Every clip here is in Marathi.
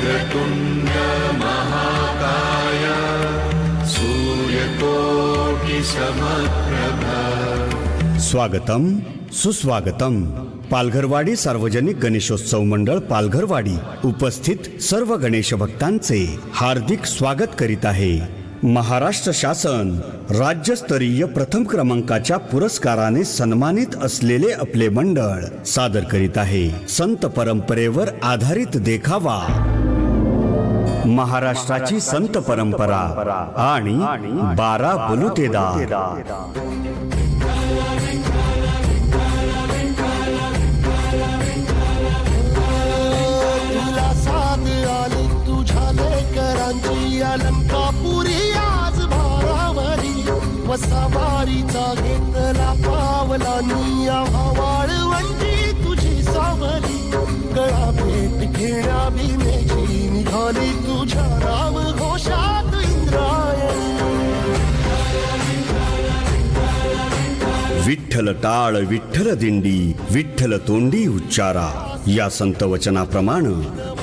वक्रतुण्ड महाकाय स्वागतम सुस्वागतम। पालघरवाडी सार्वजनिक गणेशोत्सव मंडळ पालघरवाडी उपस्थित सर्व गणेश भक्तांचे हार्दिक स्वागत करीत आहे. महाराष्ट्र शासन राज्यस्तरीय प्रथम क्रमांकाच्या पुरस्काराने सन्मानित असलेले आपले मंडळ सादर करीत आहे. संत परंपरेवर आधारित देखावा. महाराष्ट्राची संत परंपरा आणि बारा बलुतेदार. तुला साथ आली तुझ्या लेकरांची अलंकापुरी आज भारावरी वसावारीचा घेतला पावला निया वाळवंटी तुझी सावली. गळा भेट घेण विठ्ठल टाळ विठ्ठल दिंडी विठ्ठल तोंडी उच्चारा. या संत वचनाप्रमाणे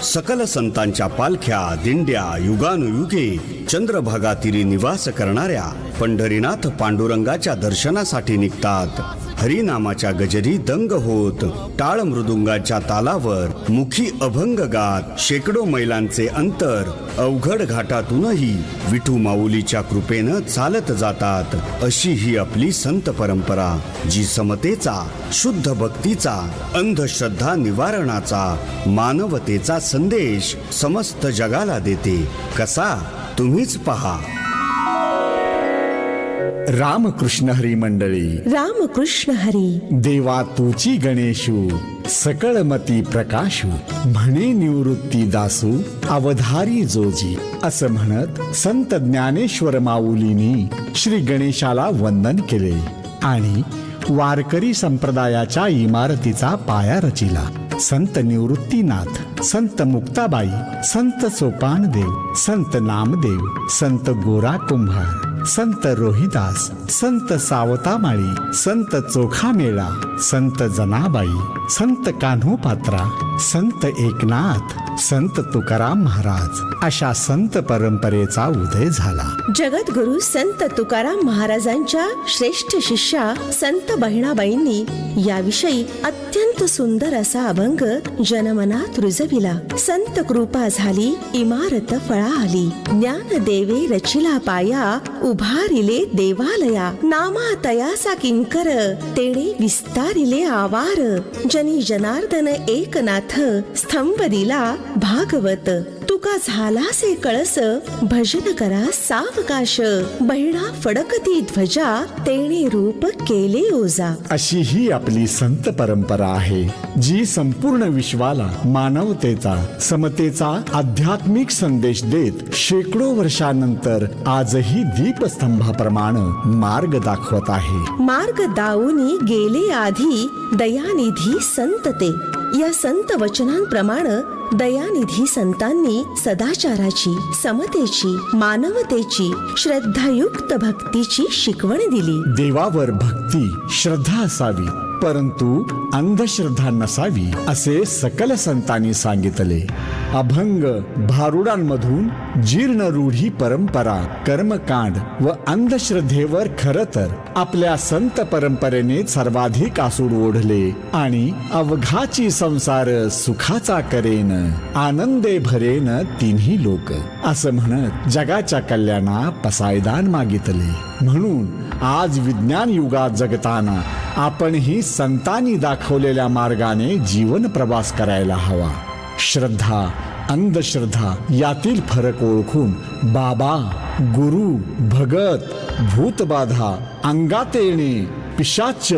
सकल संतांच्या पालख्या दिंड्या युगानुयुगे चंद्रभागातीरी निवास करणाऱ्या पंढरीनाथ पांडुरंगाच्या दर्शनासाठी निघतात. हरिनामाच्या गजरी दंग होत टाळ मृदुंगाच्या तालावर मुखी अभंग गात शेकडो मैलांचे अंतर अवघड घाटातूनही विठू माऊलीच्या कृपेनं चालत जातात अशी ही आपली संत परंपरा जी समतेचा शुद्ध भक्तीचा अंधश्रद्धा निवारणाचा मानवतेचा संदेश समस्त जगाला देते. कसा? तुम्हीच पहा. रामकृष्ण हरी मंडळी. रामकृष्ण हरी. देवा तुची गणेशू सकळमती प्रकाशू म्हणे निवृत्ती दासू अवधारी जोजी असं म्हणत संत ज्ञानेश्वर माऊलींनी श्री गणेशाला वंदन केले आणि वारकरी संप्रदायाच्या इमारतीचा पाया रचिला. संत निवृत्तीनाथ संत मुक्ताबाई संत सोपानदेव संत नामदेव संत गोरा कुंभार संत रोहिदास संत सावतामाळी संत चोखामेळा संत जनाबाई संत कान्होपात्रा संत एकनाथ संत तुकाराम महाराज अशा संत परंपरेचा उदय झाला. जगद्गुरु संत तुकाराम महाराजांच्या श्रेष्ठ शिष्या संत बहिणाबाईंनी याविषयी अत्यंत सुंदर असा अभंग जनमनात रुजविला. संत कृपा झाली इमारत फळा आली ज्ञान देवे रचिला पाया उभारिले देवालया नामा तयासा किंकर तेणे विस्तारिले आवार. जनी जनार्दन एकनाथ स्तंभ दिला भागवत तुका झालासे कळस भजन करा सावकाश बहिणा फडकती ध्वजा तेणे रूप केले ओजा अशी ही आपली संत परंपरा आहे जी संपूर्ण विश्वाला मानवतेचा समतेचा आध्यात्मिक संदेश देत शेकडो वर्षानंतर आजही दीपस्तंभाप्रमाणे मार्ग दाखवत आहे. मार्ग दाऊनी गेले आधी दयानिधी संत ते या संत वचनांप्रमाणे दयानिधी संतांनी सदाचाराची समतेची मानवतेची श्रद्धायुक्त भक्तीची शिकवण दिली. देवावर भक्ती श्रद्धा असावी. परंतु अंधश्रद्धा नसावी असे सकल संतांनी सांगितले. अभंग भारुडांमधून जीर्ण रूढी परंपरा कर्मकांड व अंधश्रद्धेवर खर तर आपल्या संत परंपरेने सर्वाधिक आसूड ओढले आणि अवघाची संसार सुखाचा करेन आनंदे भरेन तिन्ही लोक. असं म्हणत जगाच्या कल्याणा पसायदान मागितले. म्हणून आज विज्ञान युगात जगताना आपणही संतांनी दाखवलेल्या मार्गाने जीवन प्रवास करायला हवा. श्रद्धा अंधश्रद्धा यातील फरक ओळखून बाबा गुरु भगत भूतबाधा अंगात येणे पिशाच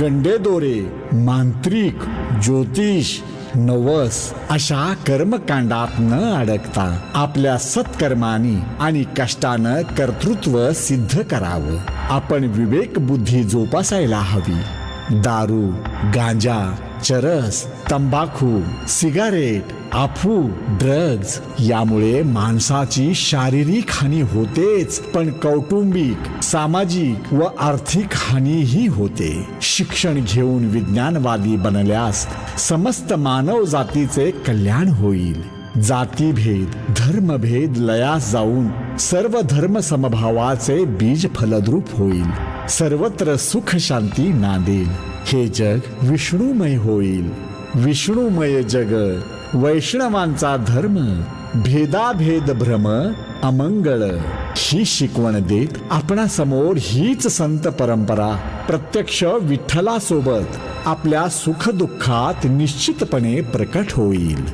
गंडेदोरे मांत्रिक ज्योतिष नवस अशा कर्मकांडात न अडकता आपल्या सत्कर्मानी आणि कष्टानं कर्तृत्व सिद्ध करावं. आपण विवेक बुद्धी जोपासायला हवी. दारू गांजा चरस तंबाखू सिगारेट आफू ड्रग्ज यामुळे माणसाची शारीरिक हानी होतेच पण कौटुंबिक सामाजिक व आर्थिक हानीही होते. शिक्षण घेऊन विज्ञानवादी बनल्यास समस्त मानव जातीचे कल्याण होईल. जातीभेद धर्मभेद लयास जाऊन सर्व धर्म समभावाचे बीज फलद्रूप होईल. सर्वत्र सुख शांती नांदेल. हे जग विष्णुमय होईल. विष्णुमय जग वैष्णवांचा धर्म भेदाभेद भ्रम अमंगळ. ही शिकवण देत आपणासमोर हीच संत परंपरा प्रत्यक्ष विठ्ठलासोबत आपल्या सुखदुःखात निश्चितपणे प्रकट होईल.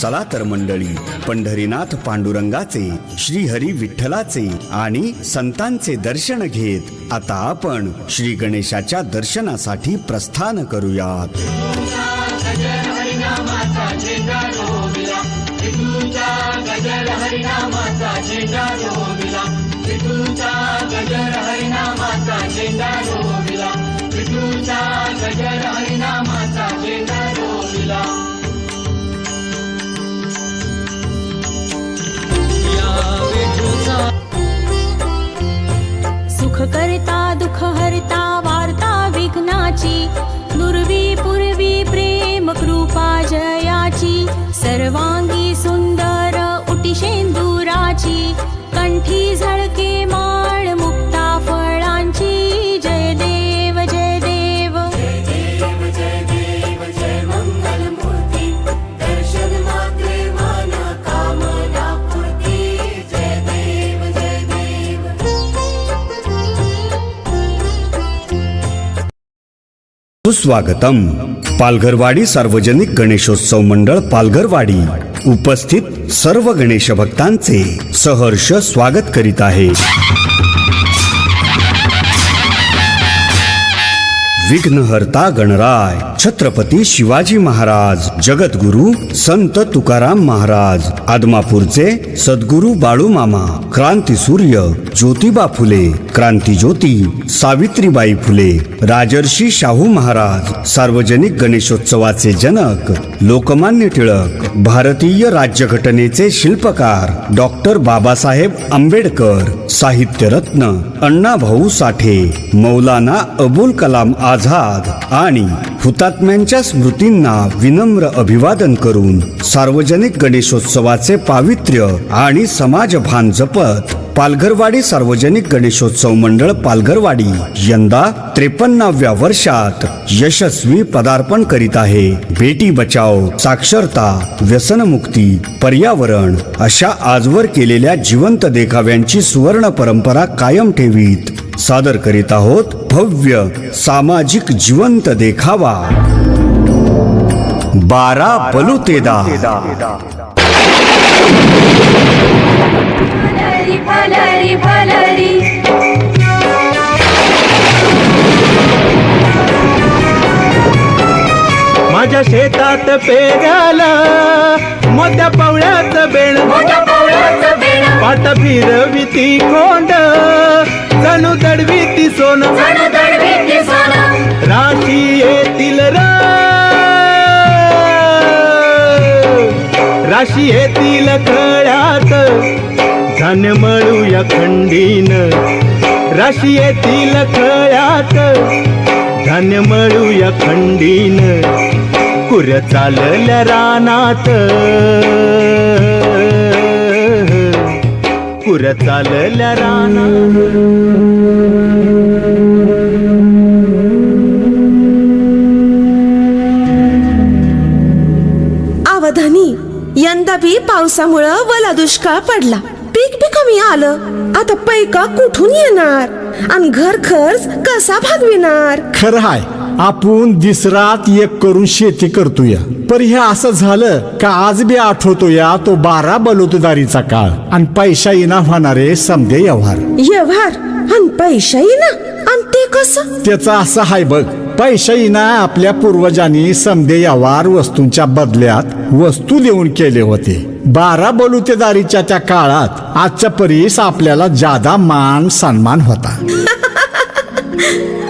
चला तर मंडळी पंढरीनाथ पांडुरंगाचे श्रीहरी विठ्ठलाचे आणि संतांचे दर्शन घेत आता आपण श्री गणेशाच्या दर्शनासाठी प्रस्थान करूयात सुख करता दुःख हरता वार्ता विघ्नाची दुर्वी पूर्वी प्रेम कृपा जयाची सर्वांगी सुंदर उटिशेंदुराची कंठी झळके माळ सुस्वागतम पालघरवाडी सार्वजनिक गणेशोत्सव मंडळ पालघरवाडी. उपस्थित सर्व गणेश भक्तांचे सहर्ष स्वागत करीत आहे. विघ्नहर्ता गणराय छत्रपती शिवाजी महाराज जगद्गुरु संत तुकाराम महाराज आदमापूरचे सद्गुरु बाळूमामा क्रांती सूर्य ज्योतिबा फुले क्रांती ज्योती सावित्रीबाई फुले राजर्षी शाहू महाराज सार्वजनिक गणेशोत्सवाचे जनक लोकमान्य टिळक भारतीय राज्यघटनेचे शिल्पकार डॉक्टर बाबासाहेब आंबेडकर साहित्यरत्न अण्णाभाऊ साठे मौलाना अबुल कलाम आझाद आणि हुतात्म्यांच्या स्मृतींना विनम्र अभिवादन करून सार्वजनिक गणेशोत्सवाचे पावित्र्य आणि समाजभान जपत पालघरवाडी सार्वजनिक गणेशोत्सव मंडळ पालघरवाडी यंदा त्रेपन्नाव्या वर्षात यशस्वी पदार्पण करीत आहे. बेटी बचाव साक्षरता व्यसनमुक्ती पर्यावरण अशा आजवर केलेल्या जिवंत देखाव्यांची सुवर्ण परंपरा कायम ठेवीत सादर करीत आहोत भव्य सामाजिक जिवंत देखावा. बारा बलुतेदा माझ्या शेतात पेराला मोठ्या पवळ्याचं बेण. पाट फिरविती खोंड जणू दडविती सोन. राशी येतील राशी येतील खळ्यात धान्य मळूया खंडीन. राशी येतील खळ्यात धान्य मळूया खंडीन. कुर चालल्या रानात. कुर चालल्या रानात अवधानी यंदा बी पावसामुळं वला दुष्काळ पडला. पीक बी कमी आलं. आता पैका कुठून येणार? आणि घर खर्च कसा भागविणार? खरं हाय. आपण दिसरात एक करून शेती करतोया. पर हे असं झालं का आज बी आठवतोया तो बारा बलुतदारीचा काळ. आणि पैसा इना होणारे समदे व्यवहार. व्यवहार? आणि पैशाही ना आणि ते कसं? त्याचा असं हाय बघ. पैशाईना आपल्या पूर्वजांनी समदे व्यवहार वस्तूंच्या बदल्यात वस्तू देऊन केले होते. बारा बलुतेदारीच्या त्या काळात आजच्या परीस आपल्याला जादा मान सन्मान होता.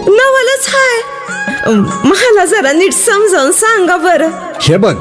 नवलच हाय. मला जरा नीट समजावून सांगा बरं. हे बघ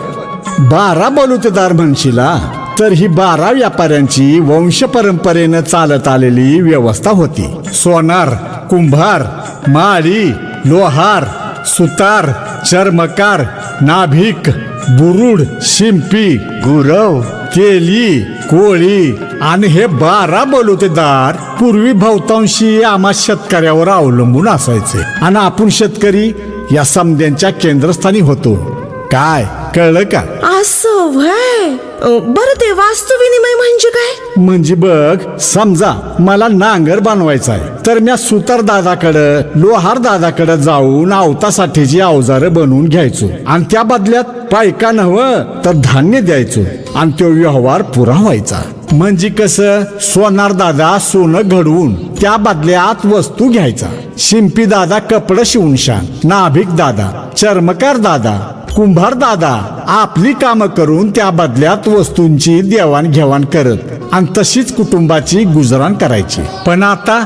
बारा बलुतेदार म्हणशीला तर ही बारा व्यापाऱ्यांची वंश परंपरेनं चालत आलेली व्यवस्था होती. सोनार कुंभार माळी लोहार सुतार चर्मकार नाभिक बुरुड शिंपी गुरव केली कोळी आणि हे बारा बलुतेदार पूर्वी बहुतांशी आम्हा शेतकऱ्यावर अवलंबून असायचे. आणि आपण शेतकरी या समद्यांच्या केंद्रस्थानी होतो. काय? कळलं का? असं व्हय? अं, बरं ते वास्तू विनिमय म्हणजे काय? म्हणजे बघ समजा मला नांगर बनवायचा आहे तर मी सुतार दादाकडं लोहार दादाकडं जाऊन आवतासाठीची अवजारं बनवून घ्यायचो. आणि त्या बदल्यात पायका नव्ह तर धान्य द्यायचो. आणि तो व्यवहार पुरा व्हायचा. म्हणजे कसं? सोनार दादा सोनं घडवून त्या बदल्यात वस्तू घ्यायचा. शिंपी दादा कपडं शिवून शान नाभिक दादा चर्मकार दादा कुंभार दादा आपली कामं करून त्या बदल्यात वस्तूंची देवाणघेवाण करत आणि तशीच कुटुंबाची गुजराण करायची. पण आता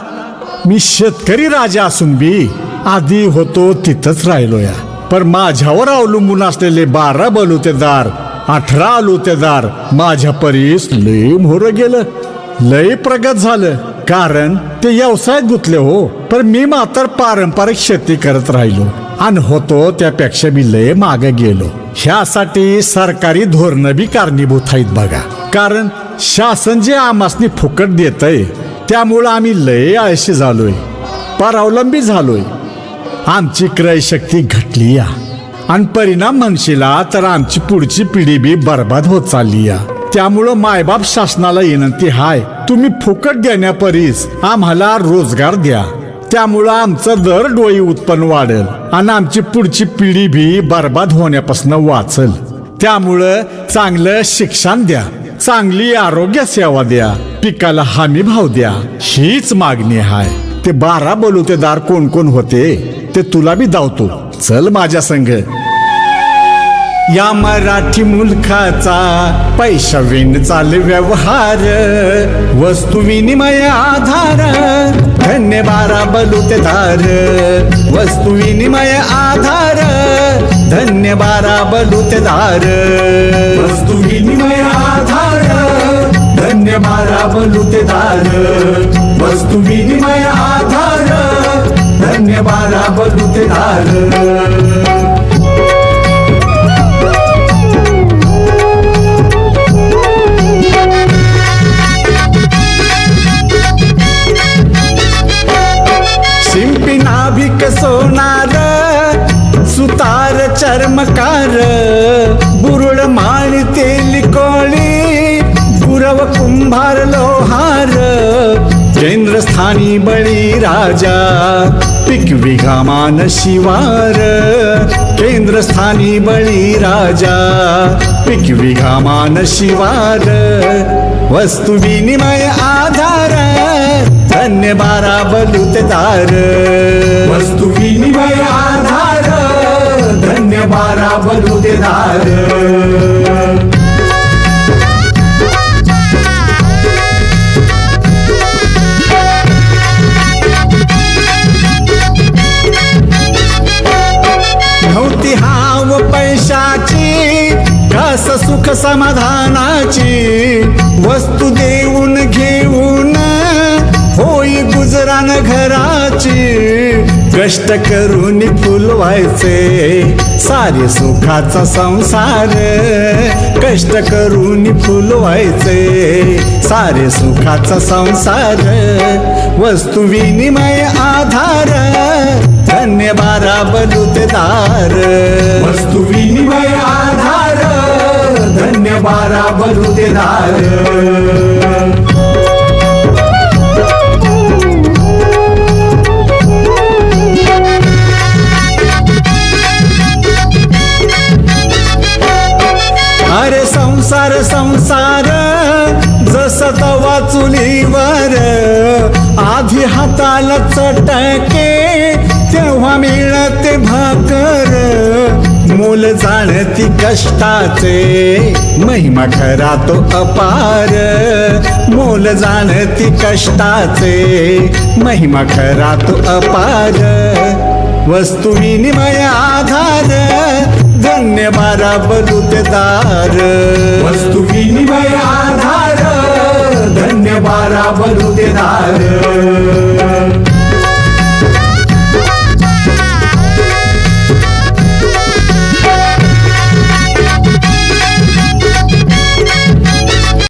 मी शेतकरी राजा असून बी आधी होतो तिथंच राहिलो या पण माझ्यावर अवलंबून असलेले बारा बलुतेदार अठरा आलुतेदार माझ्या परीस लय मोर गेलं. लय प्रगत झालं. कारण ते व्यवसायात गुंतले हो पण मी मात्र पारंपरिक शेती करत राहिलो. आणि होतो त्यापेक्षा मी लय मागे गेलो. ह्यासाठी सरकारी धोरणं बी कारणीभूत आहेत बघा. कारण शासन जे आमासनी फुकट देतय त्यामुळं आम्ही लय आळशी झालोय परावलंबी झालोय. आमची क्रयशक्ती घटली या. आणि परिणाम म्हणशीला तर आमची पुढची पिढी बी बर्बाद होत चालली या. त्यामुळं मायबाप शासनाला विनंती हाय तुम्ही फुकट देण्यापरीस आम्हाला रोजगार द्या. त्यामुळं आमचं दर डोळी उत्पन्न वाढेल आणि आमची पुढची पिढी भी बर्बाद होण्यापासून वाचल. त्यामुळं चांगलं शिक्षण द्या चांगली आरोग्य सेवा द्या पिकाला हमी भाव द्या हीच मागणी आहे ते बारा बलुतेदार कोण कोण होते ते तुला बी धावतो चल माझ्या संघ. या मराठी मुलखाचा पैसा विण चाल व्यवहार. वस्तू विनिमय आधार धन्य बारा बलुतेदार वस्तू विनिमय आधार धन्य बारा बलुतेदार वस्तू विनिमय आधार धन्य बारा बलुतेदार वस्तू विनिमय आधार धन्य बारा बलुतेदार धार. स्थानी बळी राजा. पीक विघामान शिवार केंद्रस्थानी बळी राजा. पीक विघामान शिवार वस्तु विनिमय आधार धन्य बारा बलुतदार वस्तु विनिमय आधार धन्य बारा बलुतदार कस सुख समाधानाची वस्तू देऊन घेऊन होई गुजरान घराची कष्ट करून फुलवायचे. सारे सुखाचा संसार कष्ट करून फुलवायचे. सारे सुखाचा संसार वस्तू विनिमय आधार. धन्य बारा बलुतदार. वस्तू विनिमय आधार. धन्य बारा अरे संसार संसार जस जसत वाचुलीवर आधी हाताला चटके मोल जाणती कष्टाचे. महिमा खरा तो अपार. मोल जाणती कष्टाचे. महिमा खरा तो अपार. वस्तू विनिमय आधार. धन्य बारा बलुतेदार वस्तू विनिमय आधार. धन्य बारा बलुतेदार